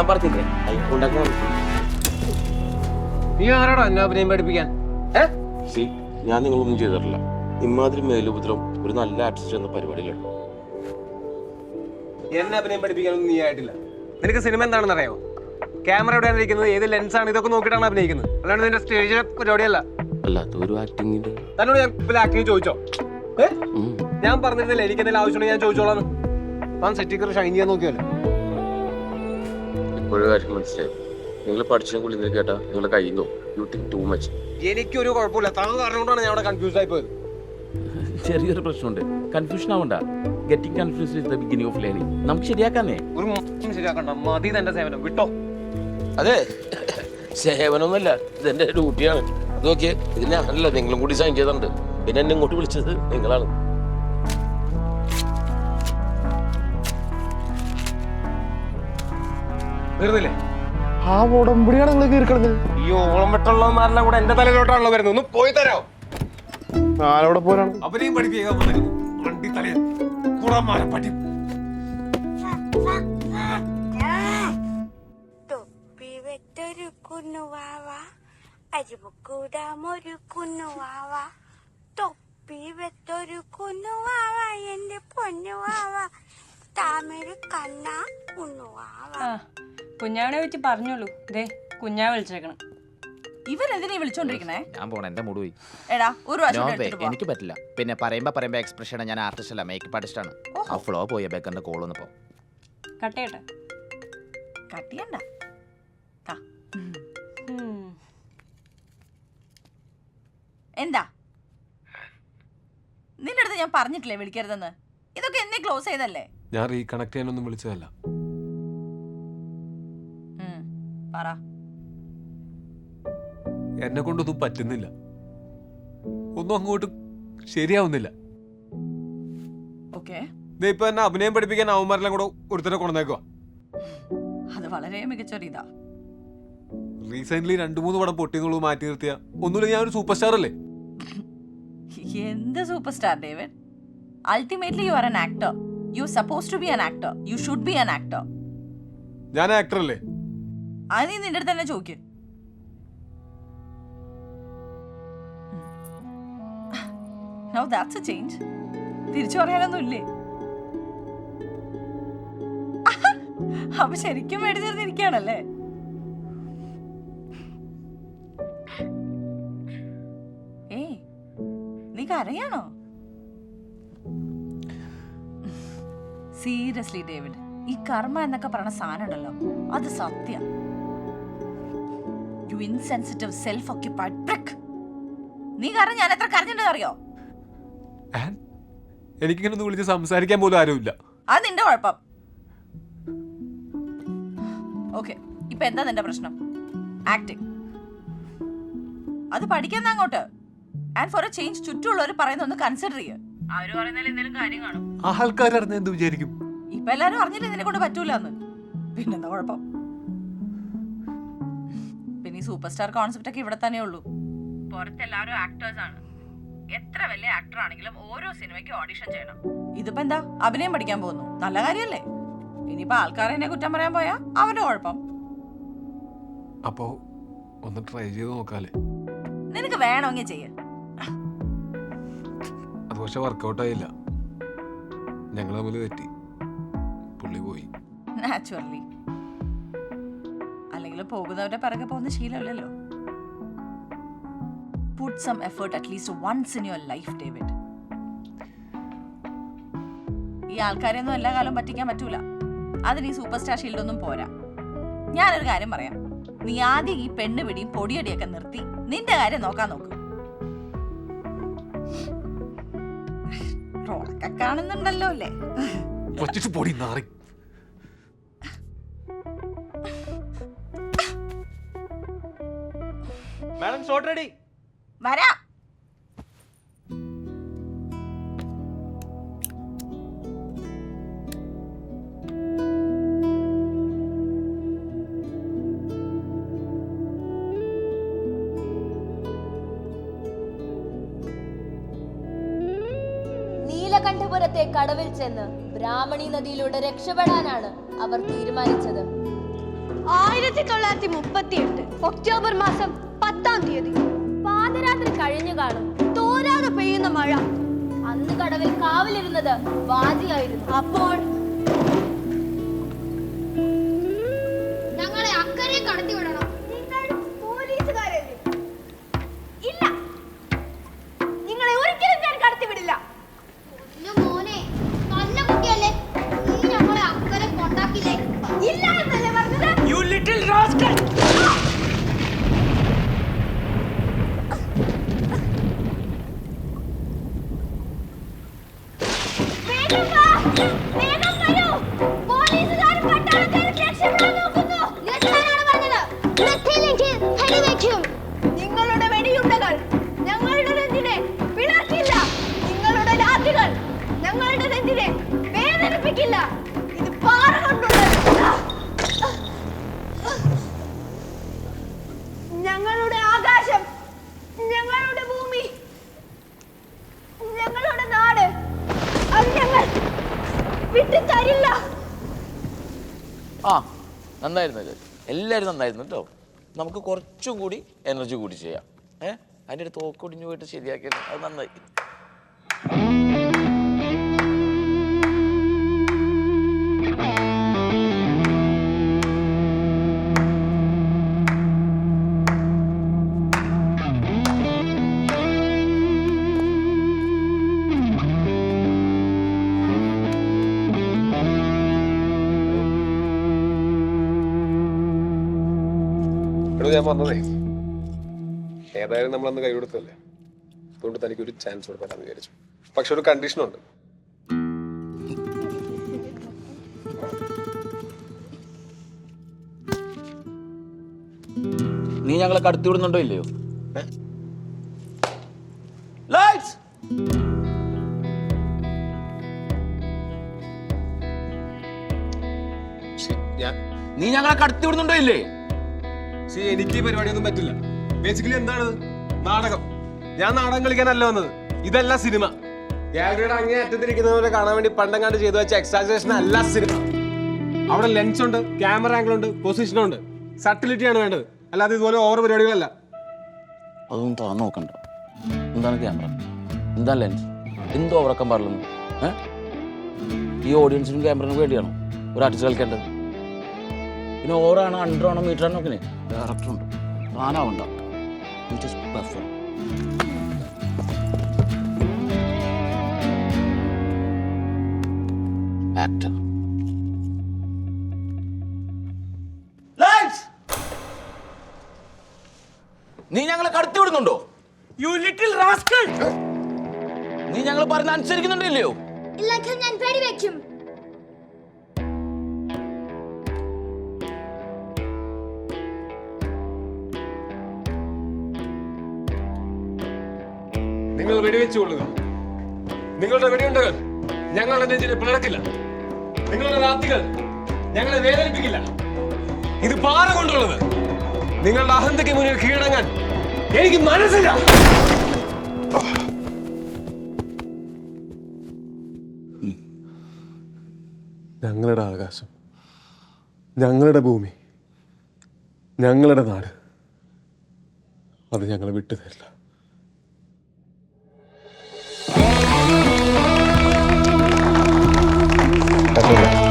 ഞാൻ പറഞ്ഞില്ലേ? ഉണ്ടാക്കാൻ നീ ആരാടാ എന്നെ അഭിനയം പഠിപ്പിക്കാൻ സി ഞാൻ നിങ്ങളൊന്നും ചെയ്തിട്ടില്ല. ഇമാതിരി മേലുപദ്രം ഒരു നല്ല ആർട്ടിസ്റ്റ് എന്ന പരിപാടിയിലുണ്ട് എന്നെ അഭിനയം പഠിപ്പിക്കാനൊന്നും നീ ആയിട്ടില്ല. നിനക്ക് സിനിമ എന്താണെന്ന് അറിയോ ക്യാമറ എവിടെയാണ് ഇരിക്കുന്നത്? ഏത് ലെൻസാണ് ഇതൊക്കെ നോക്കിയിട്ടാണ് അഭിനയിക്കുന്നത്. അല്ലാണ്ട് നിന്റെ സ്റ്റേജിലെ പരിപാടിയല്ല അല്ലാത്ത ഒരു ആക്ടിങ്ങിന്റെ തന്നോട് ഞാൻ ആക്ടിങ് ചോദിച്ചോ? ഞാൻ പറഞ്ഞിരുന്നില്ല എനിക്ക് എന്തെങ്കിലും ആവശ്യമുണ്ടെങ്കിൽ ഞാൻ ചോദിച്ചോളാം താൻ സെറ്റിക്കർ ഷൈൻ ചെയ്യാൻ നോക്കിയല്ലോ. ഇപ്പോഴും കാര്യം മനസ്സിലായി. നിങ്ങൾ പഠിച്ചതിനെ നിങ്ങൾ കേട്ടാ നിങ്ങളുടെ കയ്യിൽ നിന്നോ യു തിങ്ക് ടു മച്ച് എനിക്കൊരു കുഴപ്പമില്ല. താൻ കാരണം കൊണ്ടാണ് ഞാൻ അവിടെ കൺഫ്യൂസ് ആയി പോയത്. ചെറിയൊരു പ്രശ്നമുണ്ട്. കൺഫ്യൂഷൻ ആവണ്ട. Getting confuse is the beginning of learning നമുക്ക് ശരിയാക്കാന്നേ. ഒരു മോശം ശരിയാക്കണ്ട. മതി തന്റെ സേവനം. വിട്ടോ. അതെ. സേവനമൊന്നുമല്ല. ഇതെന്റെ ഡ്യൂട്ടിയാണ് അത് നോക്കിയേ. ഇതിനെ അല്ല നിങ്ങളും കൂടി സൈൻ ചെയ്തിട്ടുണ്ട്. പിന്നെ എന്നെ ഇങ്ങോട്ട് വിളിച്ചത് നിങ്ങളാണ്. തീർന്നില്ലേ ആ ഉടമ്പടിയാണ് നിങ്ങൾ കീർക്കണത് ഈ ഓളം വെട്ടുള്ളവന്മാരെല്ലാം കൂടെ എന്റെ തലയിലോട്ടാണല്ലോ വരുന്നത്. ഒന്ന് പോയി തരോ? ആരോടെ പോരാണ്. അവരെയും പഠിപ്പിക്കാൻ വന്നിരുന്നു വണ്ടി തലയിൽ കുടമാരെ പഠി തൊപ്പി കുന്നു വാവ. അരിമുക്കൂടാമൊരു കുന്നുവാവ തൊപ്പി വെട്ടൊരു കുന്നുവാവ എന്റെ പൊന്നുവാവ താമര കണ്ണ കുന്നുവാവ ആ. കുഞ്ഞാവനെ വെച്ച് പറഞ്ഞോളൂ. ദേ കുഞ്ഞാ വിളിച്ചേക്കണം. ഇവരെന്തിനാ വിളിച്ചോണ്ടിരിക്കണേ? ഞാൻ പോണ എന്റെ മുടി പോയി. എടാ ഒരു പ്രാവശ്യം കൂടെ എടുത്തിട്ട് പോ. എനിക്ക് പറ്റില്ല. പിന്നെ പറയുമ്പോ പറയുമ്പോ എക്സ്പ്രഷൻ ഞാൻ ആർട്ടിസ്റ്റ് അല്ല മേക്കപ്പ് ആർട്ടിസ്റ്റ് ആണ്. ആ ഫ്ലോ പോയ ബേക്കറിന്റെ കോൾ വന്നപ്പോ. കട്ടയട്ടെ കട്ട് ചെയ്യണ്ട. താ. ഉം. എന്താ? നിന്റെ അടുത്ത് ഞാൻ പറഞ്ഞിട്ടില്ലേ വിളിക്കരുതെന്ന്? ഇതൊക്കെ എന്നെ ക്ലോസ് ചെയ്തല്ലേ? ഞാൻ റീകണക്ട് ചെയ്യാനൊന്നും വിളിച്ചതല്ല. പറ. എന്നെ കൊണ്ടൊന്നും പറ്റുന്നില്ല. ഒന്നും അങ്ങോട്ട് ശരിയാവുന്നില്ല. ഓക്കെ. ദേ ഇപ്പൊ എന്നെ അഭിനയം പഠിപ്പിക്കാൻ അവന്മാരെല്ലാം കൂടെ ഒരുത്തരെ കൊണ്ടുവന്നേക്കുക അത് വളരെ മികച്ചൊരു ഇതാ. റീസെന്റ് രണ്ടു മൂന്ന് പടം പൊട്ടിന്നുള്ളൂ മാറ്റി നിർത്തിയ ഒന്നുമില്ല ഞാൻ ഒരു സൂപ്പർ സ്റ്റാർ അല്ലേ? എന്ത് super star David? Ultimately you are an actor you suppose to be an actor you should be an actor ഞാൻ ആക്ടർ അല്ലേ? അത് നീ നിന്റെ അടുത്ത് തന്നെ ചോദിക്കും. ദാറ്റ്സ് എ ചേഞ്ച് തിരിച്ചു പറയാനൊന്നും ഇല്ലേ? അപ്പൊ ശരിക്കും വേണ്ടി തീർന്നിരിക്കുകയാണല്ലേ? ഏയ് നീ കരയാണോ? സീരിയസ്ലി ഡേവിഡ് ഈ കർമ്മ എന്നൊക്കെ പറയുന്ന സാധനം ഉണ്ടല്ലോ അത് സത്യ. ഇൻസെൻസിറ്റീവ് സെൽഫ് ഓക്യുപ്പൈഡ് പ്രിക്ക് നീ കാരണം ഞാൻ എത്ര കരഞ്ഞിട്ടുണ്ട് അറിയോ? എനിക്ക് എനിക്കിങ്ങനെ ഒന്ന് വിളിച്ച് സംസാരിക്കാൻ പോലും ആരുമില്ല. അത് നിന്റെ കുഴപ്പം. ഓക്കെ ഇപ്പൊ എന്താ നിന്റെ പ്രശ്നം? ആക്ടിങ് അത് പഠിക്കുന്ന അങ്ങോട്ട്. ആൻഡ് ഫോർ എ ചേഞ്ച് ചുറ്റുമുള്ളവർ പറയുന്ന ഒന്ന് കൺസിഡർ ചെയ്യ. അവർ പറയുന്നതിൽ എന്തെങ്കിലും കാര്യം കാണും. ആൾക്കാർ അറിഞ്ഞെന്ത് വിചാരിക്കും? ഇപ്പൊ എല്ലാരും അറിഞ്ഞില്ല ഇതിനെ കൊണ്ട് പറ്റൂല എന്ന് പിന്നെന്താ കുഴപ്പം? സൂപ്പർ സ്റ്റാർ കോൺസെപ്റ്റ് ഒക്കെ ഇവിടെ തന്നെ ഉള്ളൂ. പുറത്തെല്ലാവരും ആക്ടേഴ്സ് ആണ്. എത്ര വലിയ ആക്ടർ ആണെങ്കിലും ഓരോ സിനിമയ്ക്ക് ഓഡിഷൻ ചെയ്യണം. ഇതിപ്പോ എന്താ? അഭിനയം പഠിക്കാൻ പോകുന്നു. നല്ല കാര്യല്ലേ? ഇനിയിപ്പോ ആൾക്കാരെ എന്നെ കുറ്റം പറയാൻ പോയാ അവന്റെ കുഴപ്പം. അപ്പോ ഒന്ന് ട്രൈ ചെയ്ത് നോക്കാലേ. നിനക്ക് വേണമെങ്കിൽ ചെയ്യ. അത് പക്ഷെ വർക്കൗട്ട് ആയില്ല. ഞങ്ങൾ തമ്മിൽ തെറ്റി. പുള്ളി പോയി. നാച്ചുറലി അല്ലെങ്കിൽ പോകുന്നവരുടെ പിറകെ പോകുന്ന ശീലമില്ലല്ലോ. Put some effort at least once in your life David ഈ ആൾക്കാരെയൊന്നും എല്ലാ കാലവും പറ്റിക്കാൻ പറ്റൂല. അതിന് ഈ സൂപ്പർ സ്റ്റാർ ഷീൽഡ് ഒന്നും പോരാ. ഞാനൊരു കാര്യം പറയാം. നീ ആദ്യം ഈ പെണ്ണ് പിടിയും പൊടിയടിയൊക്കെ നിർത്തി നിന്റെ കാര്യം നോക്കാൻ നോക്കും. റോളൊക്കെ കാണുന്നുണ്ടല്ലോ അല്ലേ? മാഡം ഷോട്ട് റെഡി വരാം. നീലകണ്ഠപുരത്തെ കടവിൽ ചെന്ന് ബ്രാഹ്മണി നദിയിലൂടെ രക്ഷപ്പെടാനാണ് അവർ തീരുമാനിച്ചത്. ആയിരത്തി തൊള്ളായിരത്തി മുപ്പത്തി എട്ട് ഒക്ടോബർ മാസം പത്താം തീയതി. പാതരാത്രി കഴിഞ്ഞു കാണും. തോരാതെ പെയ്യുന്ന മഴ. അന്ന് കടവിൽ കാവലിരുന്നത് വാജിയായിരുന്നു അപ്പോൾ പോലീസുകാരും പട്ടാളക്കാരും രക്ഷപ്പെടാൻ നോക്കുന്നു. നിർത്താനാണ് പറഞ്ഞത്. വൃത്തിയില്ലെങ്കിൽ വെടിവെക്കും നന്നായിരുന്നു ഇത്. എല്ലാവരും നന്നായിരുന്നു കേട്ടോ നമുക്ക് കുറച്ചും കൂടി എനർജി കൂടി ചെയ്യാം. ഏഹ് അതിന്റെ ഒരു തോക്കൊടിഞ്ഞു പോയിട്ട് ശരിയാക്കിയത് അത് നന്നായി. എടോ ഞാൻ വന്നതേ ഏതായാലും നമ്മൾ അന്ന് കൈ കൊടുത്തല്ലേ അതുകൊണ്ട് തനിക്ക് ഒരു ചാൻസ് കൊടുക്കാമെന്ന് വിചാരിച്ചു. പക്ഷെ ഒരു കണ്ടീഷനുണ്ട് നീ ഞങ്ങളെ കടത്തി വിടുന്നുണ്ടോ ഇല്ലയോ? ലൈറ്റ്സ് നീ ഞങ്ങളെ കടത്തി വിടുന്നുണ്ടോ ഇല്ലേ? പക്ഷേ എനിക്ക് ഈ പരിപാടിയൊന്നും പറ്റില്ല. ബേസിക്കലി എന്താണ്? നാടകം. ഞാൻ നാടകം കളിക്കാനല്ല വന്നത്. ഇതല്ല സിനിമ. ഗാലറിയുടെ അങ്ങേ പോലെ കാണാൻ വേണ്ടി പണ്ടങ്ങാണ്ട് ചെയ്തു വെച്ച എക്സാജറേഷൻ അല്ല സിനിമ. അവിടെ ലെൻസ് ഉണ്ട് ക്യാമറ ആംഗിൾ ഉണ്ട് പൊസിഷൻ ഉണ്ട്. സട്ടിലിറ്റി ആണ് വേണ്ടത്. അല്ലാതെ ഇതുപോലെ ഓവർ പരിപാടികളല്ല. അതൊന്നും തുറന്നു നോക്കണ്ട. എന്താണ് ക്യാമറ എന്താ ലെൻസ് എന്തോ ഉറക്കം പാടില്ലെന്ന് ഈ ഓഡിയൻസിനും ക്യാമറയ്ക്കും വേണ്ടിയാണോ ഒരു ആർട്ടിസ്റ്റ് കളിക്കേണ്ടത്? പിന്നെ ഓവറാണ് അണ്ടർ ആണോ മീറ്റർ ആണോ ഒക്കെ ഡയറക്ടറുണ്ട് താനാവണ്ട പെർഫോം ആക്ടർ നീ ഞങ്ങളെ കടത്തി വിടുന്നുണ്ടോ? യു ലിറ്റിൽ റാസ്കൽ നീ ഞങ്ങൾ പറഞ്ഞ അനുസരിക്കുന്നുണ്ടല്ലയോ ഇല്ലെങ്കിൽ ഞാൻ വെടിവെക്കും നിങ്ങൾ വെടിവെച്ചു കൊള്ളുക നിങ്ങളുടെ വെടിയുണ്ടകൾ ഞങ്ങളുടെ നെഞ്ചിനെ പിളർക്കില്ല. നിങ്ങളുടെ രാത്രികൾ ഞങ്ങളെ വേദനിപ്പിക്കില്ല. ഇത് പാറ കൊണ്ടുള്ളത്. നിങ്ങളുടെ അഹന്തയ്ക്ക് മുന്നിൽ കീഴടങ്ങാൻ എനിക്ക് മനസ്സില്ല. ഞങ്ങളുടെ ആകാശം ഞങ്ങളുടെ ഭൂമി ഞങ്ങളുടെ നാട്. അത് ഞങ്ങളെ വിട്ടു തരില്ല 大丈夫。